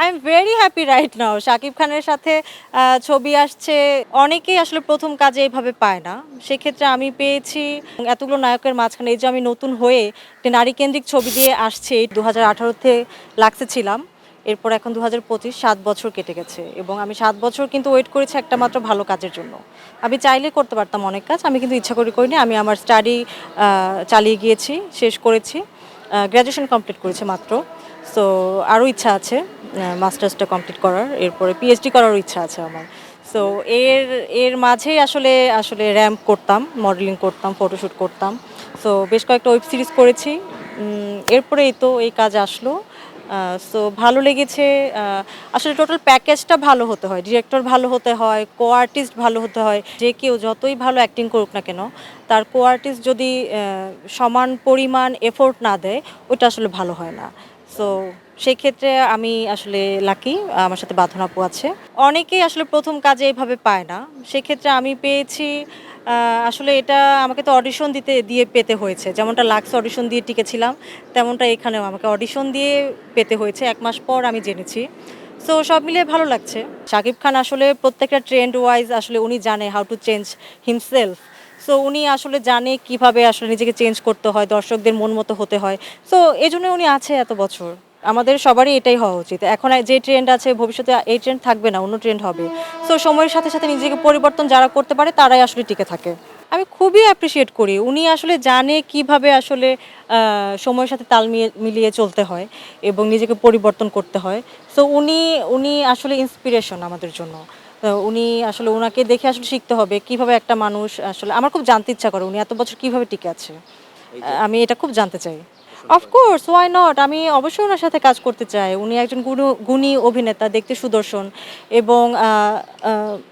I am very happy right now Shakib খানের সাথে ছবি আসছে। অনেকেই আসলে প্রথম কাজে এইভাবে পায় না। সেক্ষেত্রে আমি পেয়েছি এতগুলো নায়কের মাঝখানে। এই যে আমি নতুন হয়ে একটি নারী কেন্দ্রিক ছবি দিয়ে আসছি দু হাজার আঠারোতে লাগছে ছিলাম। এরপর এখন দু হাজার পঁচিশ, সাত বছর কেটে গেছে। এবং আমি সাত বছর কিন্তু ওয়েট করেছি একটা মাত্র ভালো কাজের জন্য। আমি চাইলে করতে পারতাম অনেক কাজ। আমি কিন্তু ইচ্ছা করে করিনি। আমি আমার স্টাডি চালিয়ে গিয়েছি, শেষ করেছি। গ্র্যাজুয়েশন কমপ্লিট করেছে মাত্র। সো আরও ইচ্ছা আছে মাস্টার্সটা কমপ্লিট করার। এরপরে পিএইচডি করারও ইচ্ছা আছে আমার। সো এর এর মাঝেই আসলে আসলে র্যাম্প করতাম মডেলিং করতাম ফটোশ্যুট করতাম। সো বেশ কয়েকটা ওয়েব সিরিজ করেছি। এরপরেই তো এই কাজ আসলো। সো ভালো লেগেছে আসলে টোটাল প্যাকেজটা ভালো হতে হয় ডিরেক্টর ভালো হতে হয় কো আর্টিস্ট ভালো হতে হয়, যে কেউ যতই ভালো অ্যাক্টিং করুক না কেন, তার কো আর্টিস্ট যদি সমান পরিমাণ এফোর্ট না দেয় ওটা আসলে ভালো হয় না। সো সেই ক্ষেত্রে আমি আসলে লাকি আমার সাথে বাঁধন আছে। অনেকেই আসলে প্রথম কাজে এইভাবে পায় না। সেক্ষেত্রে আমি পেয়েছি আসলে এটা আমাকে তো অডিশন দিতে, দিয়ে পেতে হয়েছে। যেমনটা লাক্স অডিশন দিয়ে টিকেছিলাম, তেমনটা এখানেও আমাকে অডিশন দিয়ে পেতে হয়েছে। এক মাস পর আমি জেনেছি। সো সব মিলিয়ে ভালো লাগছে। শাকিব খান আসলে প্রত্যেকটা ট্রেন্ড ওয়াইজ আসলে উনি জানে how to change himself so উনি আসলে জানে কীভাবে আসলে নিজেকে চেঞ্জ করতে হয়, দর্শকদের মন মতো হতে হয়। সো এই জন্য উনি আছে এত বছর। আমাদের সবারই এটাই হওয়া উচিত। এখন যে ট্রেন্ড আছে, ভবিষ্যতে এই ট্রেন্ড থাকবে না, অন্য ট্রেন্ড হবে। সো সময়ের সাথে সাথে নিজেকে পরিবর্তন যারা করতে পারে, তারাই আসলে টিকে থাকে। আমি খুবই অ্যাপ্রিসিয়েট করি। উনি আসলে জানে কীভাবে আসলে সময়ের সাথে তাল মিলিয়ে- চলতে হয় এবং নিজেকে পরিবর্তন করতে হয়। সো উনি উনি আসলে ইন্সপিরেশন আমাদের জন্য। উনি আসলে ওনাকে দেখে আসলে শিখতে হবে কীভাবে একটা মানুষ আসলে আমার খুব জানতে ইচ্ছা করে উনি এত বছর কীভাবে টিকে আছে। আমি এটা খুব জানতে চাই। অফকোর্স ওয়াই নট আমি অবশ্যই ওনার সাথে কাজ করতে চাই। উনি একজন গুণী- গুণী অভিনেতা দেখতে সুদর্শন। এবং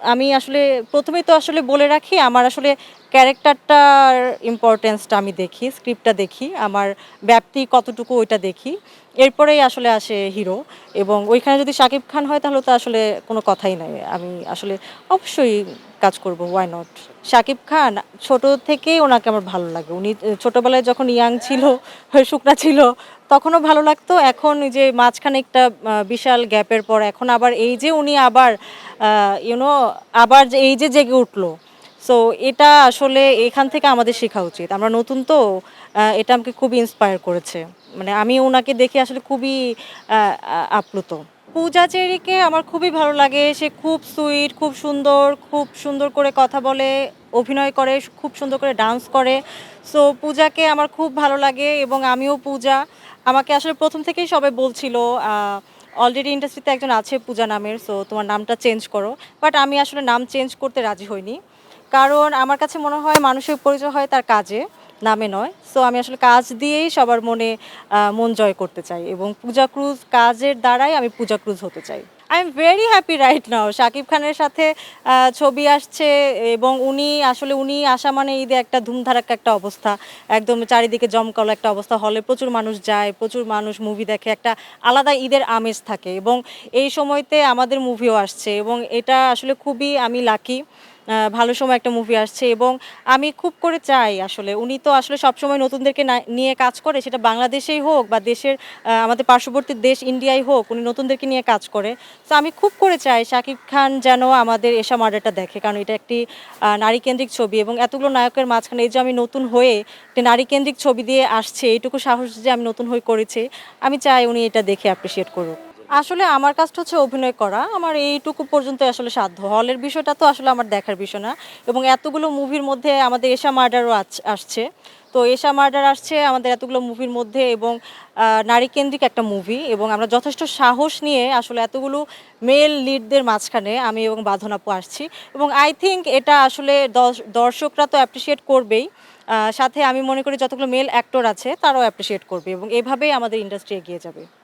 আমি আসলে প্রথমেই তো আসলে বলে রাখি আমার আসলে ক্যারেক্টারটার ইম্পর্টেন্সটা আমি দেখি স্ক্রিপ্টটা দেখি, আমার ব্যাপ্তি কতটুকু ওইটা দেখি। এরপরেই আসলে আসে হিরো এবং ওইখানে যদি শাকিব খান হয় তাহলে তো আসলে কোনো কথাই নাই। আমি আসলে অবশ্যই কাজ করব ওয়াই নট শাকিব খান ছোট থেকেই ওনাকে আমার ভালো লাগে। উনি ছোটোবেলায় যখন ইয়াং ছিল শুকনা ছিল, তখনও ভালো লাগতো। এখন যে মাঝখানে একটা বিশাল গ্যাপের পর এখন আবার এই যে উনি আবার ইউনো আবার এই যে জেগে উঠল সো এটা আসলে এখান থেকে আমাদের শেখা উচিত। আমরা নতুন তো এটা আমাকে খুবই ইন্সপায়ার করেছে। মানে আমি ওনাকে দেখে আসলে খুবই আপ্লুত। পূজা চেরিকে আমার খুবই ভালো লাগে। সে খুব সুইট খুব সুন্দর খুব সুন্দর করে কথা বলে, অভিনয় করে, খুব সুন্দর করে ডান্স করে। সো পূজাকে আমার খুব ভালো লাগে এবং আমিও পূজা। আমাকে আসলে প্রথম থেকেই সবাই বলছিল অলরেডি ইন্ডাস্ট্রিতে একজন আছে পূজা নামের সো তোমার নামটা চেঞ্জ করো। বাট আমি আসলে নাম চেঞ্জ করতে রাজি হইনি। কারণ আমার কাছে মনে হয় মানুষের পরিচয় হয় তার কাজে, নামে নয়। সো আমি আসলে কাজ দিয়েই সবার মনে মন জয় করতে চাই এবং পূজা ক্রুজ কাজের দ্বারাই আমি পূজা ক্রুজ হতে চাই। I am very happy right now Shakib খানের সাথে ছবি আসছে এবং উনি, আসলে উনি আসা মানে ঈদে একটা ধুমধারাক্কা একটা অবস্থা। একদম চারিদিকে জমকালো একটা অবস্থা। হলে প্রচুর মানুষ যায়, প্রচুর মানুষ মুভি দেখে। একটা আলাদা ঈদের আমেজ থাকে এবং এই সময়তে আমাদের মুভিও আসছে এবং এটা আসলে খুবই আমি লাকি ভালো সময় একটা মুভি আসছে এবং আমি খুব করে চাই আসলে। উনি তো আসলে সবসময় নতুনদেরকে নিয়ে কাজ করে সেটা বাংলাদেশেই হোক বা দেশের আমাদের পার্শ্ববর্তী দেশ ইন্ডিয়াই হোক উনি নতুনদেরকে নিয়ে কাজ করে। তো আমি খুব করে চাই শাকিব খান যেন আমাদের এসা মার্ডারটা দেখে কারণ এটা একটি আহ, নারী কেন্দ্রিক ছবি এবং এতগুলো নায়কের মাঝখানে এই যে আমি নতুন হয়ে একটি নারী কেন্দ্রিক ছবি দিয়ে আসছে এইটুকু সাহস যে আমি নতুন হয়ে করেছি আমি চাই উনি এটা দেখে অ্যাপ্রিসিয়েট করুক। আসলে আমার কাজটা হচ্ছে অভিনয় করা। আমার এইটুকু পর্যন্ত আসলে সাধ্য। হলের বিষয়টা তো আসলে আমার দেখার বিষয় না। এবং এতগুলো মুভির মধ্যে আমাদের এশা মার্ডারও আসছে। তো এশা মার্ডার আসছে আমাদের এতগুলো মুভির মধ্যে এবং নারী কেন্দ্রিক একটা মুভি এবং আমরা যথেষ্ট সাহস নিয়ে আসলে এতগুলো মেল লিডদের মাঝখানে আমি এবং বাঁধনাপু আসছি। এবং আই থিঙ্ক এটা আসলে দর্শ- দর্শকরা তো অ্যাপ্রিসিয়েট করবেই। সাথে আমি মনে করি যতগুলো মেল অ্যাক্টর আছে তারাও অ্যাপ্রিসিয়েট করবে এবং এভাবেই আমাদের ইন্ডাস্ট্রি এগিয়ে যাবে।